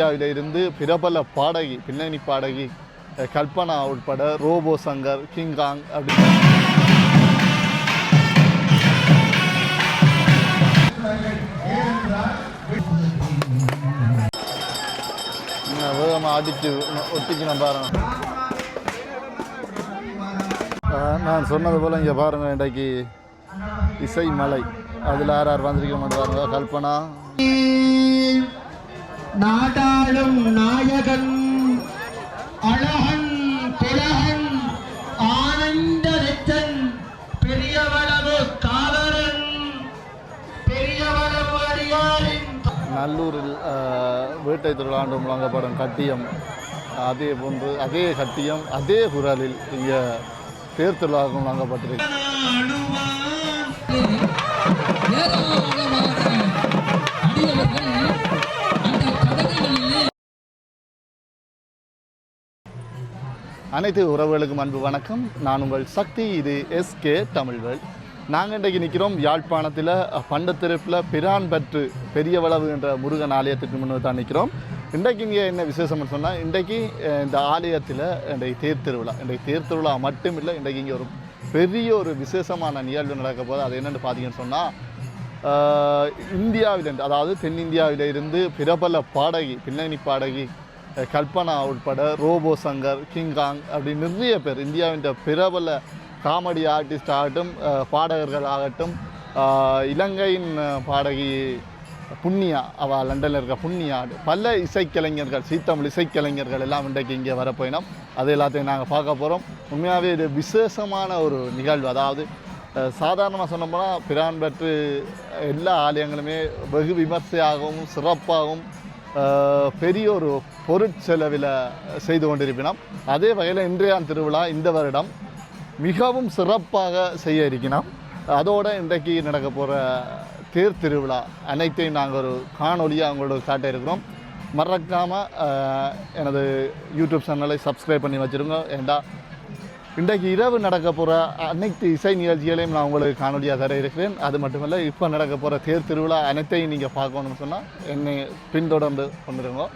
இந்தியாவில் இருந்து பிரபல பாடகி பின்னணி பாடகி கல்பனா உட்பட ரோபோ சங்கர் கிங்காங் அப்படி. வேகமாக ஒட்டிக்கணும் பாருங்க. நான் சொன்னது போல் இங்கே பாருங்கள் இன்றைக்கு இசை மலை அதில் யார் யார் வந்திருக்க மாட்டாங்க? கல்பனா. நாடாளும் நாயகன் அழகன் திலகன் ஆனந்த ரத்தன் பெரியவளவு காவலன் பெரியவளவு அடியாரின் நல்லூரில் வேட்டை திருவிழாண்டு வழங்கப்படும் கட்டியம். அதே போன்று அதே கட்டியம் அதே குரலில் இங்கே தேர் திருவிழாவுக்கும் வழங்கப்பட்டிருக்கு அனைத்து உறவுகளுக்கும் அன்பு வணக்கம். நான் உங்கள் சக்தி இது எஸ்கே தமிழ்வேல். நாங்கள் இன்றைக்கு நிற்கிறோம் யாழ்ப்பாணத்தில் பண்டத்திருப்பில் பிரான்பற்று பெரியவளவு என்ற முருகன் ஆலயத்துக்கு முன்னே தான் நிற்கிறோம். இன்றைக்கு இங்கே என்ன விசேஷம்னு சொன்னால் இன்றைக்கு இந்த ஆலயத்தில் இன்றைக்கு தேர் திருவிழா. இன்றைக்கு தேர்த்திருவிழா மட்டும் இல்லை இன்றைக்கு இங்கே ஒரு பெரிய ஒரு விசேஷமான நிகழ்வு நடக்க போது அது என்னென்னு பார்த்தீங்கன்னு சொன்னால் இந்தியாவிலிருந்து அதாவது தென்னிந்தியாவிலிருந்து பிரபல பாடகி பின்னணி பாடகி கல்பனா உட்பட ரோபோ சங்கர் கிங்காங் அப்படி நிறைய பேர் இந்தியாவின் பிரபல காமெடி ஆர்டிஸ்ட் ஆகட்டும் பாடகர்கள் ஆகட்டும் இலங்கையின் பாடகி புண்ணியா அவள் லண்டனில் இருக்க புண்ணியா பல இசைக்கலைஞர்கள் சீத்தமிழ் இசைக்கலைஞர்கள் எல்லாம் இன்றைக்கு இங்கே வரப்போயினோம். அது எல்லாத்தையும் நாங்கள் பார்க்க போகிறோம் உண்மையாகவே இது விசேஷமான ஒரு நிகழ்வு. அதாவது சாதாரணமாக சொன்னோம்னா பிரான் பெற்று எல்லா ஆலயங்களுமே வெகு விமர்சையாகவும் சிறப்பாகவும் பெரிய ஒரு பொருட்செலவில் செய்து கொண்டிருப்பினோம். அதே வகையில் இன்றைய திருவிழா இந்த வருடம் மிகவும் சிறப்பாக செய்ய இருக்கிறோம் அதோடு இன்றைக்கு நடக்க போகிற தேர் திருவிழா அனைத்தையும் நாங்கள் ஒரு காணொலியாக அவங்களோட காட்ட இருக்கிறோம். மறக்காமல் எனது யூடியூப் சேனலை சப்ஸ்கிரைப் பண்ணி வச்சுருங்க. ஏண்டா இன்றைக்கு இரவு நடக்க போகிற அனைத்து இசை நிகழ்ச்சிகளையும் நான் உங்களுக்கு காணொலியாக தர இருக்கிறேன். அது மட்டுமல்ல இப்போ நடக்க போகிற தேர் திருவிழா அனைத்தையும் நீங்கள் பார்க்கணும்னு சொன்னால் என்னை பின்தொடர்ந்து கொண்டுருங்க.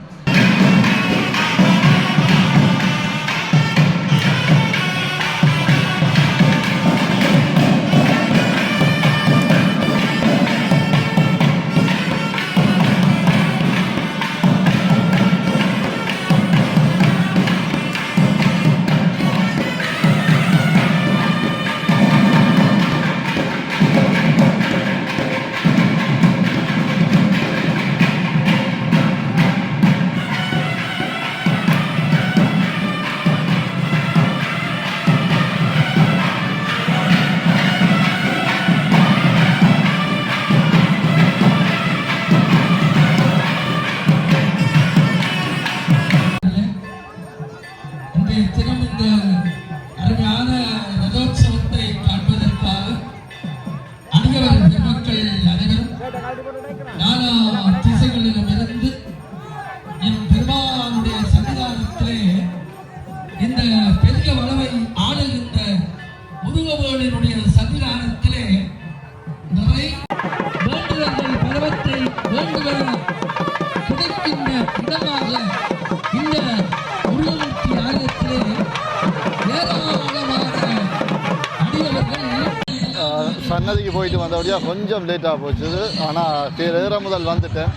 சன்னதிக்கு போயிட்டு வந்தபடியாக கொஞ்சம் லேட்டாக போச்சு. ஆனால் தேர் முதல் வந்துட்டேன்.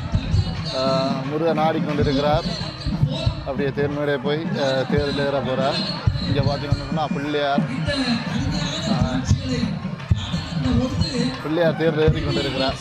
முருகன் முருகன் ஆடிக்கொண்டிருக்கிறார் அப்படியே தேர் மேடையே போய் தேரில் ஏற போகிறார் இங்கே பார்த்தீங்கன்னா பிள்ளையார். பிள்ளையார் தேரில் ஏறி கொண்டிருக்கிறார்.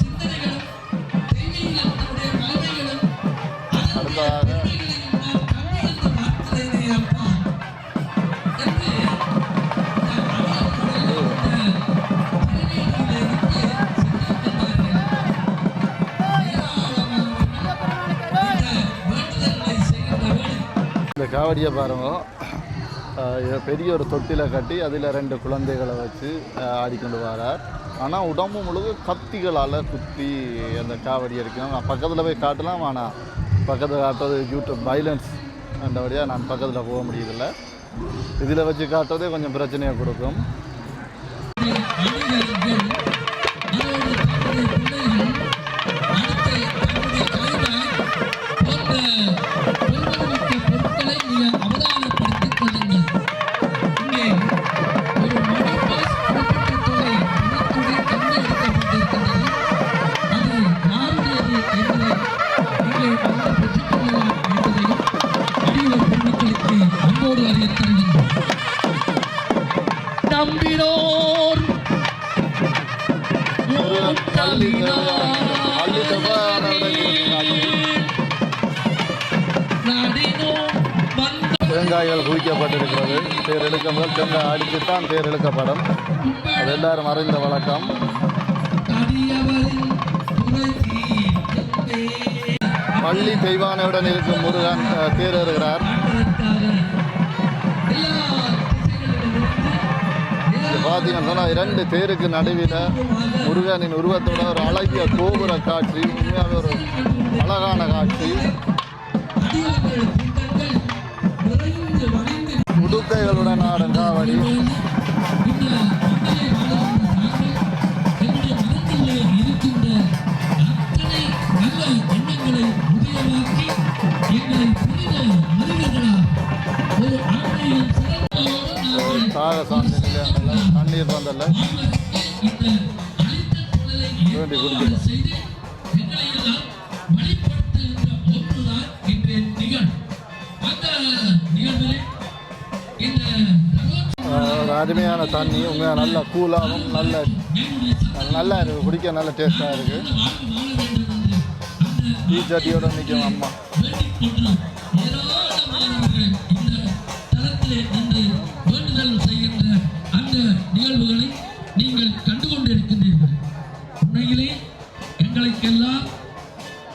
இந்த காவடியை பாருங்க பெரிய ஒரு தொட்டில கட்டி அதில் ரெண்டு குழந்தைகளை வச்சு ஆடிக்கொண்டு வரார். ஆனால் உடம்பு முழுக்க கத்திகளால் குத்தி அந்த காவடி அடிக்கணும். நான் பக்கத்தில் போய் காட்டலாம் ஆனால் பக்கத்தில் காட்டுறது யூடியூப் வைலன்ஸ் அந்தபடியாக நான் பக்கத்தில் போக முடியதில்லை இதில் வச்சு காட்டுறதே கொஞ்சம் பிரச்சனையை கொடுக்கும். தேங்காய்கள் குவிக்கப்பட்டிருக்கிறது தேர் எடுக்க முதல் தேங்காய் அடித்துத்தான் தேர் எடுக்கப்படும் அது எல்லாரும் அறிந்த வழக்கம். பள்ளி தெய்வானையுடன் இருக்கும் முருகன் தேர் வருகிறார் பார்த்தீங்கன்னா இரண்டு தேருக்கு நடுவில் முருகனின் உருவத்தோட ஒரு அழகிய கோபுர காட்சி உண்மையாக ஒரு அழகான காட்சி. உடுக்கைகளுடன் ஆடும் காவடி. நிலையங்களில் தண்ணீர் பந்தல்ல வேண்டி குடிக்கலாம் அருமையான தண்ணி உண்மையாக நல்ல கூலாகவும் நல்ல நல்லா இருக்குது குடிக்க நல்ல டேஸ்ட்டாக இருக்குது டீ சட்டியோட நிற்கும் அம்மா. நிகழ்வுகளை நீங்கள் கண்டு கொண்டிருக்கின்றீர்கள் உண்மையிலே எங்களுக்கெல்லாம்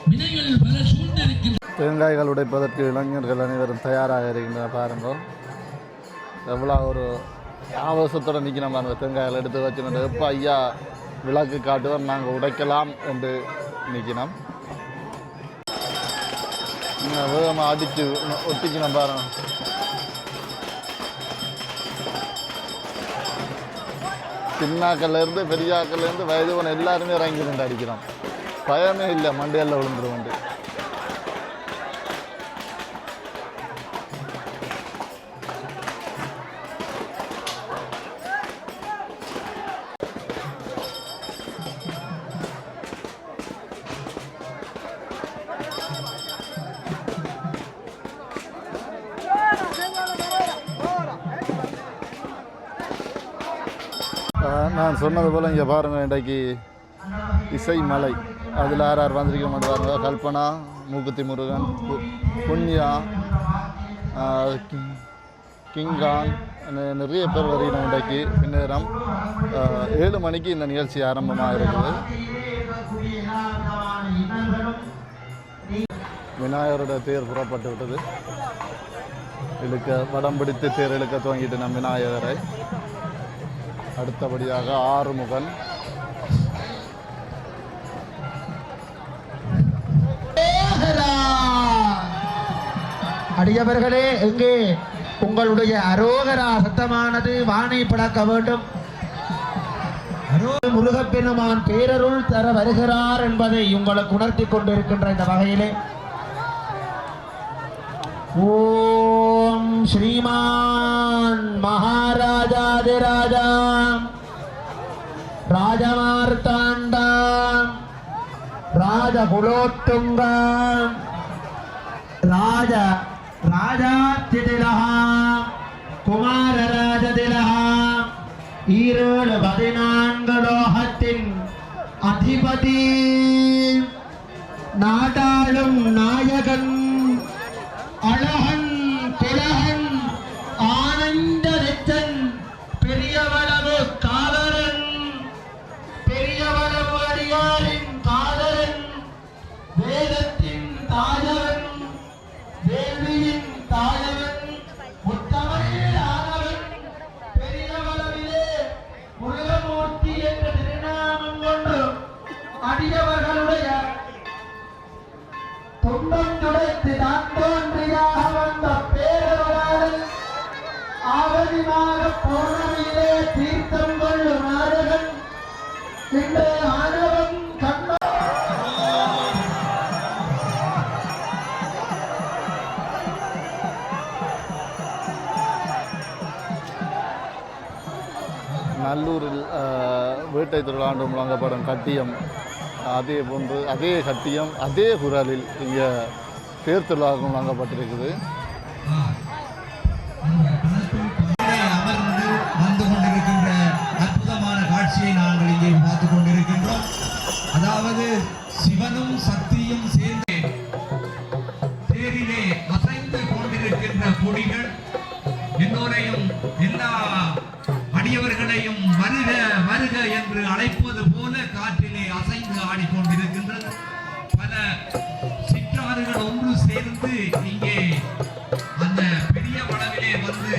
வினைகள் பல சூழ்ந்திருக்கின்றன தேங்காய்கள் உடைப்பதற்கு இளைஞர்கள் அனைவரும் தயாராக இருக்கின்றன பாருங்க எவ்வளோ ஒரு ஆவேசத்தோடு நிற்கணும் அந்த தேங்காயில் எடுத்து வச்சுக்கிட்டு எப்போ ஐயா விளக்கு காட்டுவார் நாங்கள் உடைக்கலாம் என்று நிற்கணும் வேகமாக அடித்து ஒட்டிக்கணும் பாருங்க. சின்னாக்கள்லேருந்து பெரியாக்கள்லேருந்து வயதுவன் எல்லாருமே இறங்கி நின்று அடிக்கிறோம். பயமே இல்லை மண்டையில் விழுந்துருவோம் நான் சொன்னது போல் இங்கே பாருங்கள் இன்றைக்கு இசை மலை. அதில் யார் யார் வந்திருக்க மாட்டாங்க கல்பனா மூக்குத்தி முருகன் பு- புண்ணியா கிங்கான் கிங்காங் நிறைய பேர் வருகிறோம் இன்றைக்கு. பின்னேரம் ஏழு மணிக்கு இந்த நிகழ்ச்சி ஆரம்பமாக இருக்குது விநாயகரோட தேர் புறப்பட்டு விட்டது. இழுக்க வடம் பிடித்து தேர் இழுக்க துவங்கிட்டு நம் விநாயகரை. அடுத்தபடியாக ஆறுமுகன் அடியவர்களே எங்கே? உங்களுடைய அரோகரா சத்தமானது வானை பழக்க வேண்டும். முருகப்பெருமான் பேரருள் தர வருகிறார் என்பதை உங்களுக்கு உணர்த்தி கொண்டிருக்கின்ற இந்த வகையிலே. ஓம் ஸ்ரீமான் மகாராஜாதிராஜா ராஜமார்த்தாண்டா. ராஜகுலோத்துங்கா. ராஜ ராஜாத்திதிலஹ குமாரராஜதிலஹ ஈரேழு பதினான்கு லோகத்தின் அதிபதி. நாடாளும் நாயகன். அழகன் அடியவர்களுடைய துன்பம் துடைத்து தான் தோன்றியாக வந்த பேரவரால் ஆவதிமாக போனவிலே தீர்த்தம் கொள்ளும் நாடகன் இன்று ஆணவம் கண்ம நல்லூரில் ஆஹ், வேட்டை திருவிழாண்டு வழங்கப்படும் கட்டியம் அதே போன்று அதே சத்தியம் அதே குரலில் இங்கே தேர்தலாகவும் வழங்கப்பட்டிருக்குது. அமர்ந்து வந்து கொண்டிருக்கின்ற அற்புதமான காட்சியை நாங்கள் இங்கே பார்த்து கொண்டிருக்கின்றோம். அதாவது சிவனும் சக்தியும் சேர்ந்து தேரிலே அசைந்து கொண்டிருக்கின்ற கொடிகள் எல்லோரையும் எல்லா அடியவர்களையும் வருக வருக என்று அழைப்பு அசைந்து ஆடிக்கொண்டிருக்கின்றது. பல சிற்றாறுகள் ஒன்று சேர்ந்து இங்கே அந்த பெரிய வளவிலே வந்து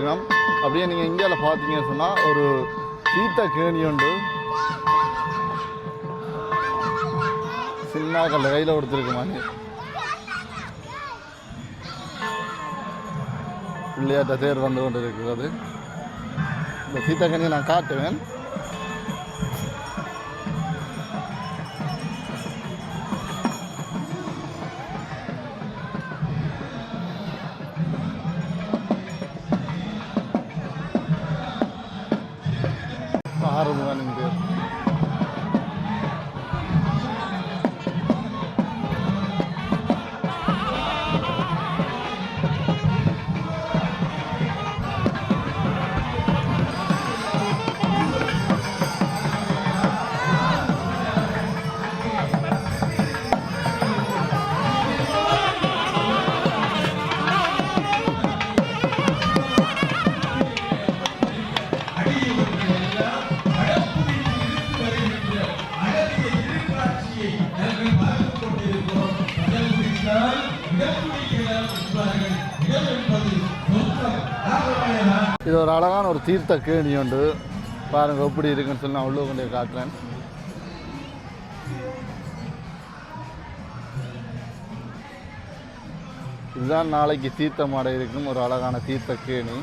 இழுத்து அப்படியே நீங்கள் இந்தியாவில் பார்த்தீங்கன்னு சொன்னால் ஒரு சீத்த கேணி உண்டு. சின்ன கல்ல கையில் கொடுத்துருக்கு மாதிரி பிள்ளையாட்ட தேர் வந்து கொண்டு இருக்கிறது இந்த சீத்தக்கனியை நான் காட்டுவேன். அழகான ஒரு தீர்த்த கேணி உண்டு. பாருங்க எப்படி இருக்குன்னு சொல்லி நான் உள்ளே கொண்டு காட்டுறேன். இதுதான் நாளைக்கு தீர்த்தம் இருக்கும். ஒரு அழகான தீர்த்த கேணி.